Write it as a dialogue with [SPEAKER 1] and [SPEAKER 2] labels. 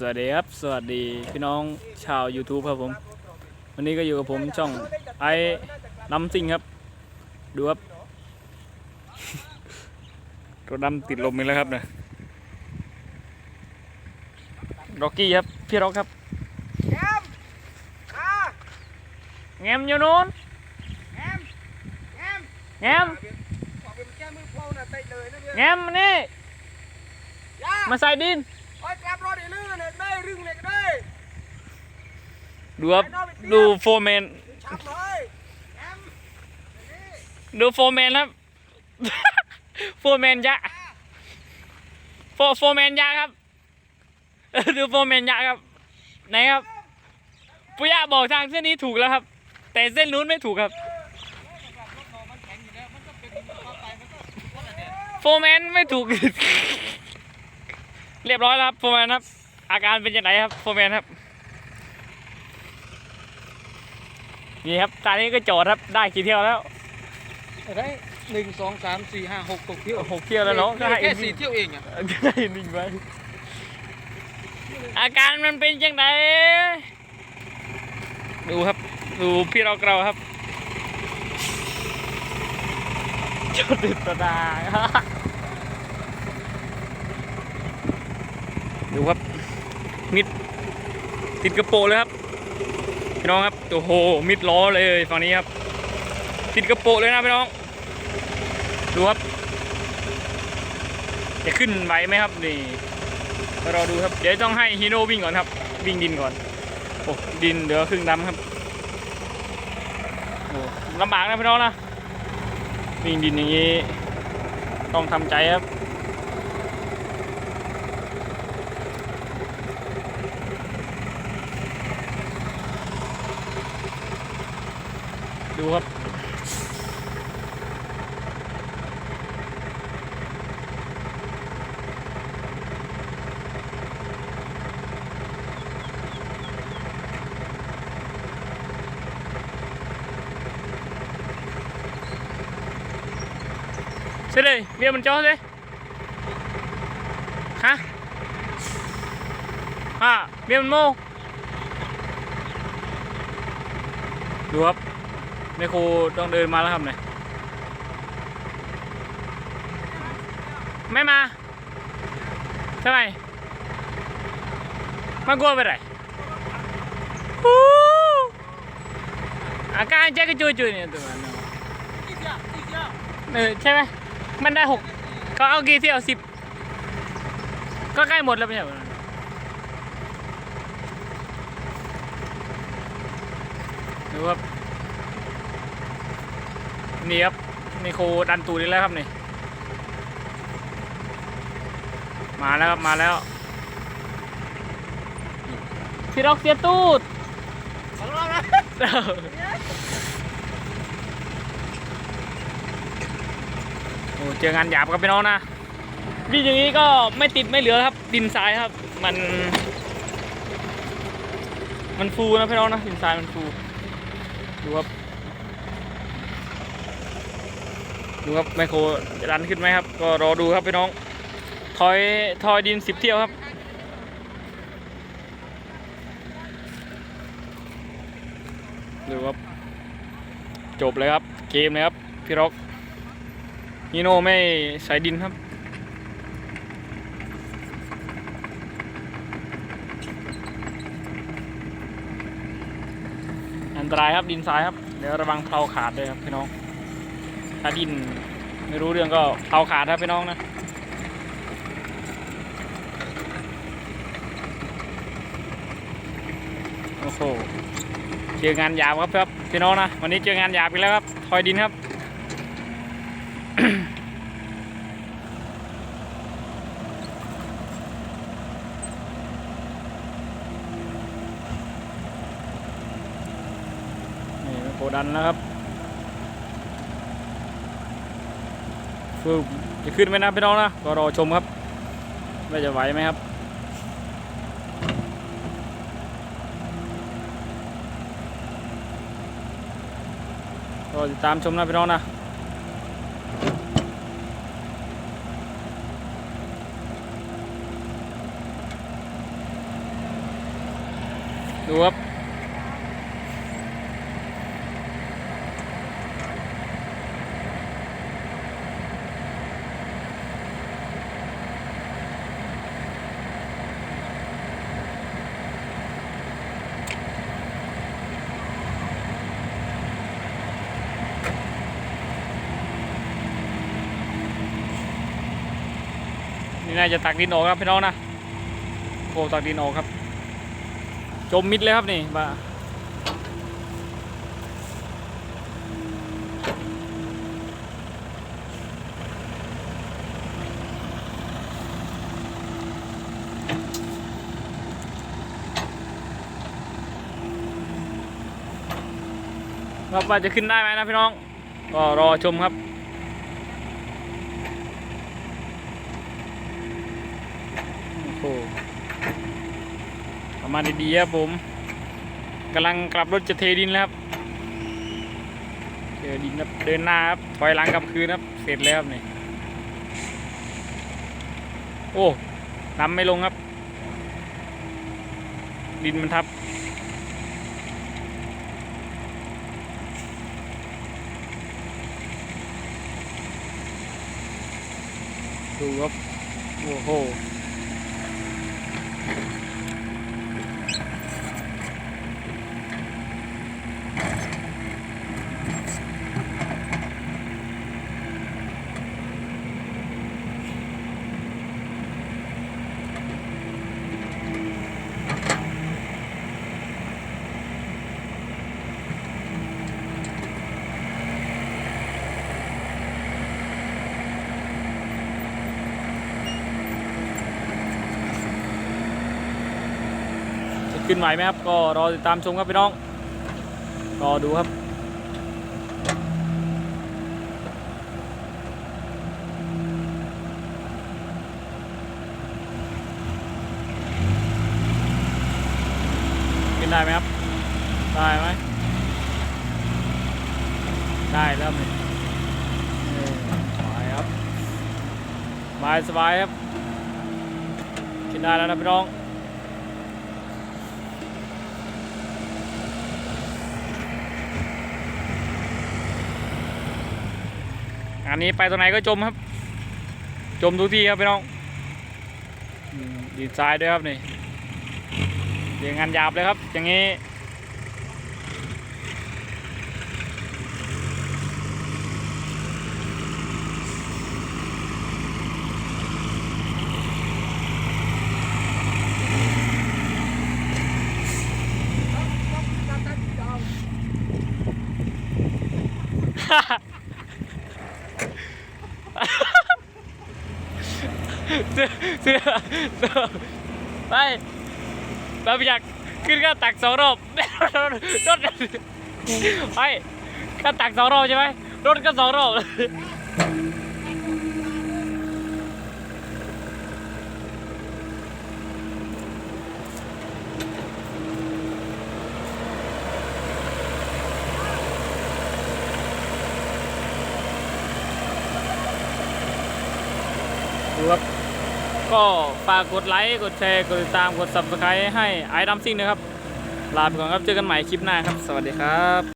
[SPEAKER 1] สวัสดีครับ สวัสดีพี่น้องชาว YouTube ครับผม วันนี้ก็อยู่กับผมช่องไอ้น้ำซิงครับ ดูครับรถดำติดลมอีกแล้วครับเนี่ยร็อกกี้ครับ พี่ร็อกครับ
[SPEAKER 2] แอมอ่า
[SPEAKER 1] แงมอยู่นู้น
[SPEAKER 2] แอมแอม
[SPEAKER 1] แงม
[SPEAKER 2] ขอเป็นแก้มือพลน่ะเตะเลยนะเพื่อน
[SPEAKER 1] แงมมานี่
[SPEAKER 2] ย่า
[SPEAKER 1] มาใส่ดิน
[SPEAKER 2] โอ้ยกลับรถอีกลื่นเนี่ยได้รึ่งเลยก็ได้
[SPEAKER 1] ดูครับดูโฟร์แมน
[SPEAKER 2] ชับเลยแอม
[SPEAKER 1] ดูโฟร์แมนครับโฟร์แมนยะโฟโฟร์แมนยะครับดูโฟร์แมนยะครับไหนครับปุยะบอกทางเส้นนี้ถูกแล้วครับ แต่เส้นนู้นไม่ถูกครับโฟร์แมนไม่ถูก เรียบร้อยแล้วครับโฟร์แมนครับ อาการเป็นยังไงครับโฟร์แมนครับ นี่ครับตอนนี้ก็จอดครับ ได้กี่เที่ยวแล้ว
[SPEAKER 3] ได้หนึ่งสองสามสี่ห้าหกหกเที่ยว
[SPEAKER 1] หกเที่ยวแล้วเนาะก็ให้
[SPEAKER 3] แค่สี่เที่ยวเองอะ
[SPEAKER 1] ได้หนึ่งไว้อาการมันเป็นยังไงดูครับ ดูพี่เราเราครับจดติดตาดู ดูครับมิดติดกระโปรงเลยครับพี่น้องครับโอ้โหมิดล้อเลยฝั่งนี้ครับติดกระโปรงเลยนะพี่น้องดูครับจะขึ้นไหวไหมครับนี่มารอดูครับเดี๋ยวต้องให้ฮีโน่วิ่งก่อนครับ วิ่งดินก่อนโอ้ดินเหลือครึ่งดำครับโอ้ลำบากนะพี่น้องนะวิ่งดินอย่างนี้ ต้องทำใจครับ ดูครับ Xe đi, bia mình cho đi Hả? À, bia mình mô ดูครับ แม่ครูต้องเดินมาแล้วครับเนี่ยไม่มาทำไมมากลัวไปไหนอาการแจ๊กกระจุยจุยเนี่ยตัวนั้นเนี่
[SPEAKER 3] ย
[SPEAKER 1] ใช่ไหมมันได้หกเขาเอากี่เที่ยวสิบก็ใกล้หมดแล้วไม่ใช่หรอดูครับ นี่ครับนี่โคดันตูดอีกแล้วครับนี่ มาแล้วครับมาแล้วพี่ร็อกเสียตูด
[SPEAKER 2] สองรอบนะ
[SPEAKER 1] โอ้เจองานหยาบครับพี่น้องนะวิ่งอย่างนี้ก็ไม่ติดไม่เหลือครับ ดินทรายครับ มัน มันฟูนะพี่น้องนะดินทรายมันฟูดูครับ ดูครับไมโครจะดันขึ้นไหมครับ ก็รอดูครับพี่น้องถอยถอยดินสิบเที่ยวครับดูครับ จบเลยครับ เกมเลยครับ พี่ร็อกฮีโน่ไม่ใส่ดินครับ อันตรายครับดินทรายครับ เดี๋ยวระวังเพลาขาดเลยครับพี่น้อง ถ้าดินไม่รู้เรื่องก็เพลาขาดครับพี่น้องนะโอ้โหเจองานหยาบครับครับพี่น้องนะวันนี้เจองานหยาบอีกแล้วครับทอยดินครับนี่โกดันแล้วครับ ฟืบจะขึ้นไหมนะพี่น้องนะก็รอชมครับว่าจะไหวไหมครับก็ติดตามชมนะพี่น้องนะดูครับ นี่น่าจะตักดินออกครับพี่น้องนะโอ้ตักดินออกครับ จมมิดเลยครับนี่มาครับว่าจะขึ้นได้ไหมนะพี่น้อง ก็รอชมครับ โอ้โห ประมาณดีๆครับผมกำลังกลับรถจะเทดินแล้วครับเจอดินครับเดินหน้าครับถอยหลังกลับคืนครับ เสร็จแล้วครับนี่โอ้นำไม่ลงครับ ดินมันทับดูครับโอ้โห ขึ้นไหวไหมครับ ก็รอติดตามชมครับพี่น้อง รอดูครับขึ้นได้ไหมครับ ได้ไหม ได้แล้วนี่เออสบายครับสบายสบายครับ ขึ้นได้แล้วนะพี่น้อง นนี้ไปตรงไหนก็จมครับ จมทุกที่ครับพี่น้องดีดทรายด้วยครับนี่เรียงงานหยาบเลยครับ อย่างนี้เสื้อเสื้อไปเราอยากขึ้นก็ตักสองรอบรถไปก็ตักสองรอบใช่ไหมรถก็สองรอบครับ ก็ฝากกดไลค์กดแชร์กดติดตามกด subscribe ให้ไอ้ดัมซิ่งนะครับ ลาไปก่อนครับเจอกันใหม่คลิปหน้าครับ สวัสดีครับ